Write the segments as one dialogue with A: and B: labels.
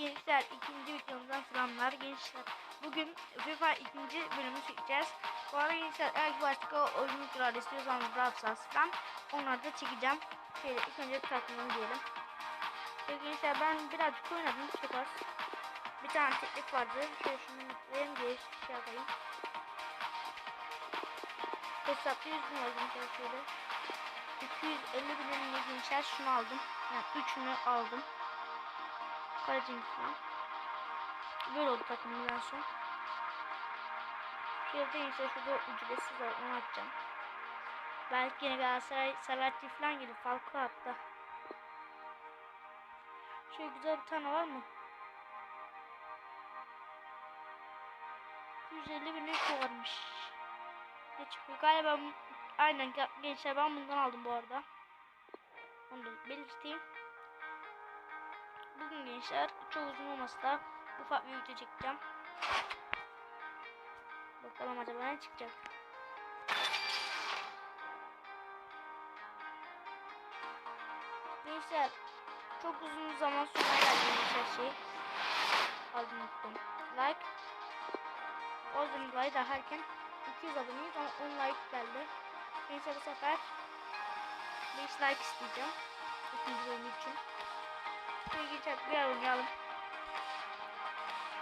A: Gençler ikinci videomuzdan selamlar gençler. Bugün FIFA ikinci bölümü çekeceğiz. Bu arada gençler eğer başka oyuncular istiyorsanız Brawl Stars falan onları da çekeceğim. Şöyle ilk önce takımını diyelim. Şöyle gençler ben birazcık oynadım çok az. Bir tane teknik vardı. Şöyle şunu yükleyelim diye şey yapayım. Hesapta 100 bin gençler şöyle. 250 bininle gençler şunu aldım. Yani üçünü aldım. Kalecimiz falan. Böyle oldu takımın en son. Şurada ise şurada ücretsiz var onu atacağım. Belki yine Galatasaray Salatçı falan gelir. Falco hatta. Şöyle güzel bir tane var mı? 150 bin lira varmış. Ne çıkıyor? Galiba aynen gençler ben bundan aldım bu arada. Onu da belirteyim. Bugün gençler çok uzun olmasa da ufak bir video çekeceğim. Bakalım acaba ne çıkacak. Gençler çok uzun zaman sonra geldi gençler şey. Aldım unuttum. Like. O yüzden like da herken 200 aboneyiz ama 10 like geldi. Gençler bu sefer 5 like isteyeceğim. İkinci bölüm için. Şöyle geçer bir yer oynayalım.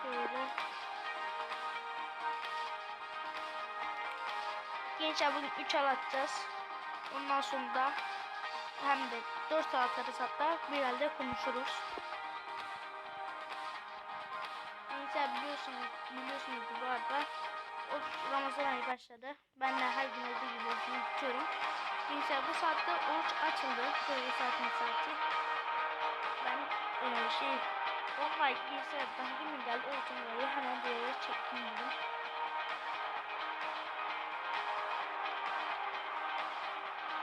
A: Şöyle. Gençler bugün 3 al atacağız. Ondan sonra da hem de 4 saat atarız hatta bir halde konuşuruz. Gençler biliyorsunuz, biliyorsunuz bu arada o Ramazan ayı başladı. Ben de her gün olduğu gibi orucumu. Gençler bu saatte oruç açıldı. Böyle saatin saati. E, şey online gençler daha demin geldi. Orucum dolayı hemen buraya çektim dedim.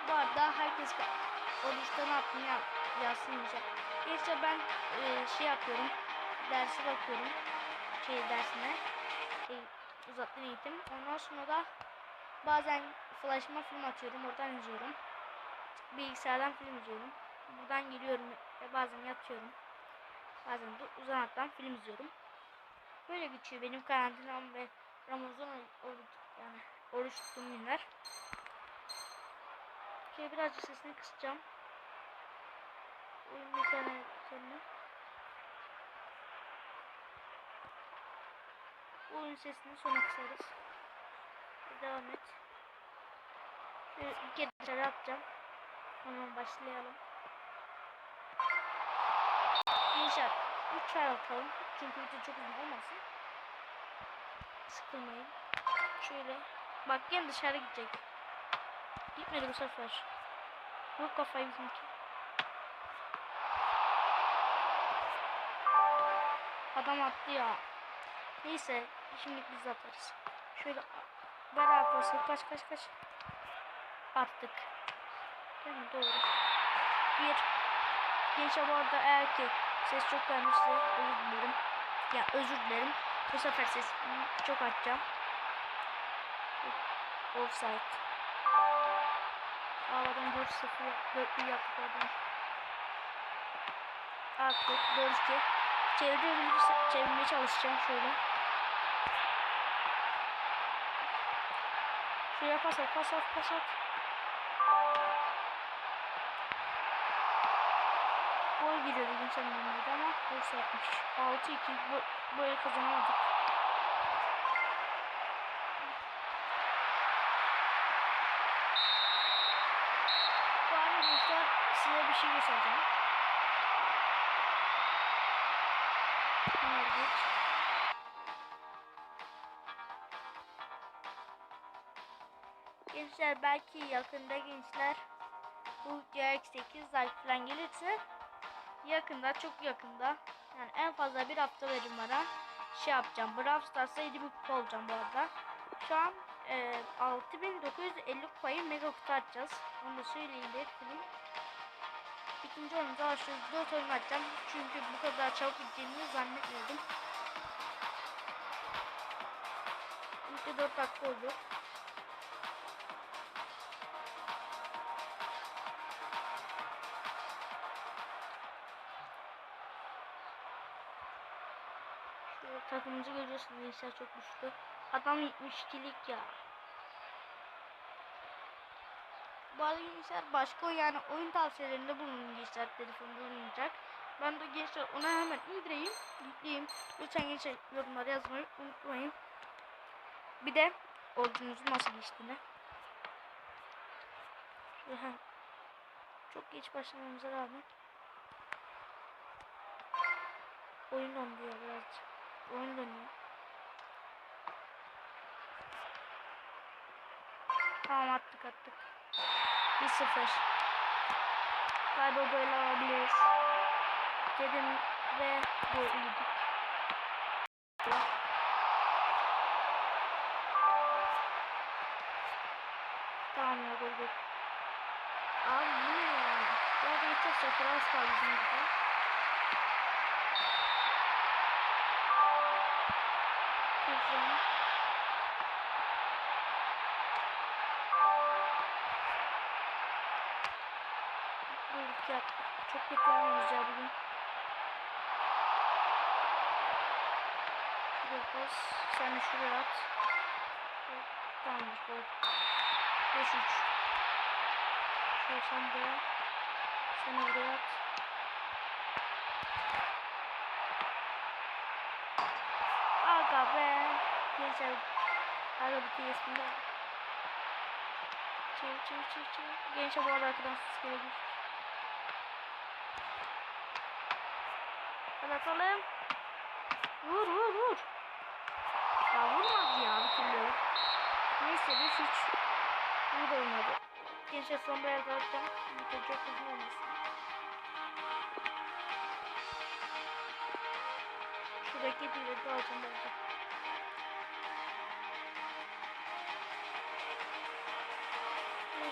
A: Bu arada herkes oruçta ne yaptığını yap, yazsın diyeceğim. Gençler ben e, şey yapıyorum. Dersi bakıyorum. Şey dersine. E, uzaktan eğitim. Ondan sonra da bazen flash'ıma film atıyorum. Oradan izliyorum. Bilgisayardan film izliyorum. Buradan geliyorum ve bazen yatıyorum. Bazen de uzanaktan film izliyorum. Böyle geçiyor benim karantinam ve Ramazan oruç yani oruç tuttuğum günler. Şöyle birazcık sesini kısacağım. Oyun tane seninle. Oyun sesini sona kısarız. Devam et. Şöyle bir kere atacağım. Hemen başlayalım. Gençler 3 çay atalım. Çünkü video çok uzun olmasın. Sıkılmayın. Şöyle. Bak gene dışarı gidecek. Gitmedi bu sefer. Yok kafayı bizimki. Adam attı ya. Neyse şimdi biz atarız. Şöyle beraber olsa kaç kaç kaç. Attık. Değil mi? Doğru. Bir. Gençler bu arada ki ses çok gelmişse özür dilerim. Ya özür dilerim. Bu sefer ses çok açacağım. Offside. Ağladan 4-0 4 yaptık oradan. Attık 4-2. Çevirebilirse çevirmeye çalışacağım şöyle. Şuraya pas at, pas at, pas at. Gol gidiyordu geçen bölümde ama gol yapmış. 6-2 bu, böyle kazanamadık. Bu arkadaşlar size bir şey göstereceğim. Gençler belki yakında gençler bu videoya 8 like falan gelirse yakında çok yakında. Yani en fazla bir hafta verin bana. Şey yapacağım Brawl Stars'ta 7000 kupa olacağım bu arada. Şu an e, 6950 kupayı mega kutu atacağız. Onu da söyleyeyim belirteyim ikinci oyunumuza başlıyoruz 4 oyun atacağım. Çünkü bu kadar çabuk gideceğini zannetmiyordum. İlk 4 dakika oldu Takımımızı görüyorsunuz gençler çok güçlü. Adam 72'lik ya. Bu arada gençler başka yani oyun tavsiyelerinde bulunun gençler telefonda oynayacak. Ben de gençler ona hemen indireyim, yükleyeyim. Lütfen gençler yorumlara yazmayı unutmayın. Bir de ordunuzun nasıl geçtiğini. Çok geç başlamamıza rağmen oyun donduyor birazcık. Oyun dönüyor. Tamam attık attık. 1-0. Galiba böyle alabiliriz. Dedim ve gol yedik. Tamam ya gol gol. Abi bu ne ya? Ya geçecek sıfır az kaldı Bulduk ya. Çok oynuyoruz ya bugün. Şuraya pas. Sen de şuraya at. Tamamdır gol. 5-3. Şöyle sen de. Sen buraya at. Aga be. Aga bu TS'inde. Çevir çevir çevir çevir. Gençler bu arada arkadan ses gelebilir. Hadi atalım. Vur vur vur. Ya vurmadı ya bir türlü. Neyse biz hiç iyi de oynadı. Gençler son bir atacağım. Video çok uzun olmasın. Şuradaki bileti alacağım belki.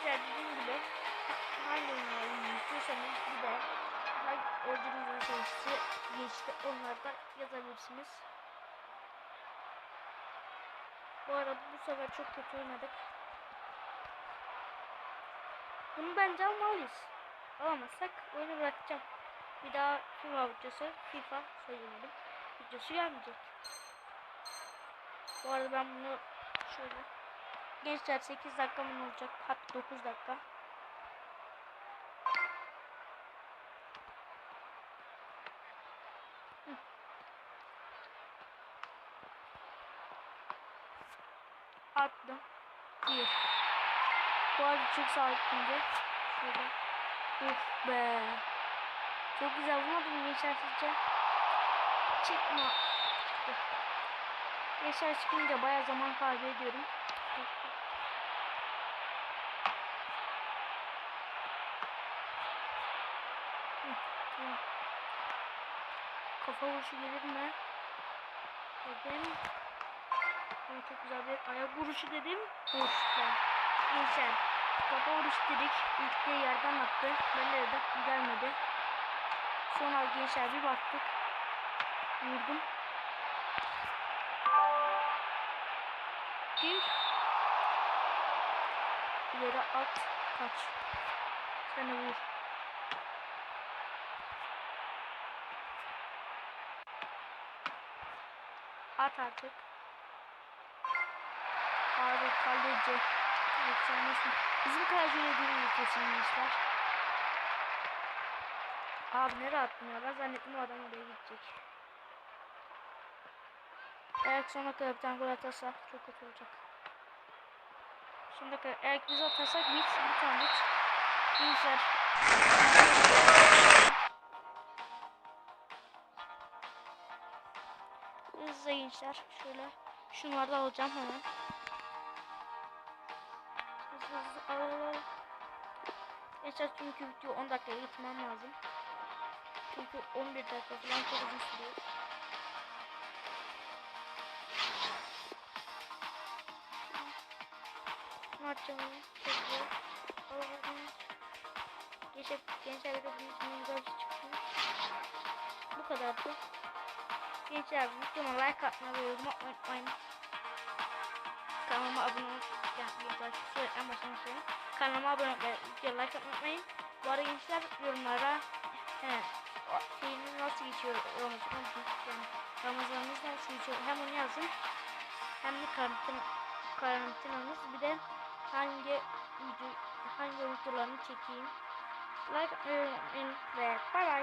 A: Gençler dediğim gibi ha- hangi oyunları istiyorsanız bir de hangi ordunuzun sayısı geçti onlardan yazabilirsiniz. Bu arada bu sefer çok kötü oynadık. Bunu bence almalıyız. Alamazsak oyunu bırakacağım. Bir daha FIFA videosu, FIFA söylemedim. Videosu gelmeyecek. Bu arada ben bunu şöyle Gençler 8 dakika mı olacak? Hatta 9 dakika. Attım. Bir. Bu arada çok sağlıklıydı. Şöyle. Uf be. Çok güzel vurmadım gençler sizce. Çıkma. Çıktı. Gençler çıkınca baya zaman kaybediyorum. Hı, tamam. Kafa vuruşu gelir mi? Dedim. Ama çok güzel bir ayak vuruşu dedim. Be. Gençler. Kafa vuruşu dedik. İlk de yerden attı. Ben de gelmedi. Sonra gençler bir baktık. Vurdum. Bir. İleri at. Kaç. Sen vur. At artık. Abi kaleci. Nasıl? Bizim kaleci öyle değil kesinlikle. Abi nereye? Ben zannettim o adam oraya gidecek. Eğer sonra tane gol atarsa çok kötü olacak. Şimdi eğer biz atarsak bit bir tane bit. Gençler. Hızlı gençler. Şöyle. Şunları da alacağım hemen. Hızlı hızlı alalım. Gençler çünkü video 10 dakikaya gitmem lazım. Çünkü 11 dakika falan çok uzun sürüyor. Çok zor. Alalım. Gençler, gençler bir de bunun güzel bir şey çıkıyor. Bu kadardı. Gençler videoma like atmayı ve yorum atmayı unutmayın. Kanalıma abone olmayı şöyle en baştan söyleyeyim. Kanalıma abone olmayı, like atmayı unutmayın. Bu arada gençler yorumlara he, o- şeyini nasıl geçiyor Ramazan yani Ramazanınız nasıl geçiyor hem onu yazın hem de karantin karantinanız bir de hangi video hangi videolarını çekeyim like e, ve bye bye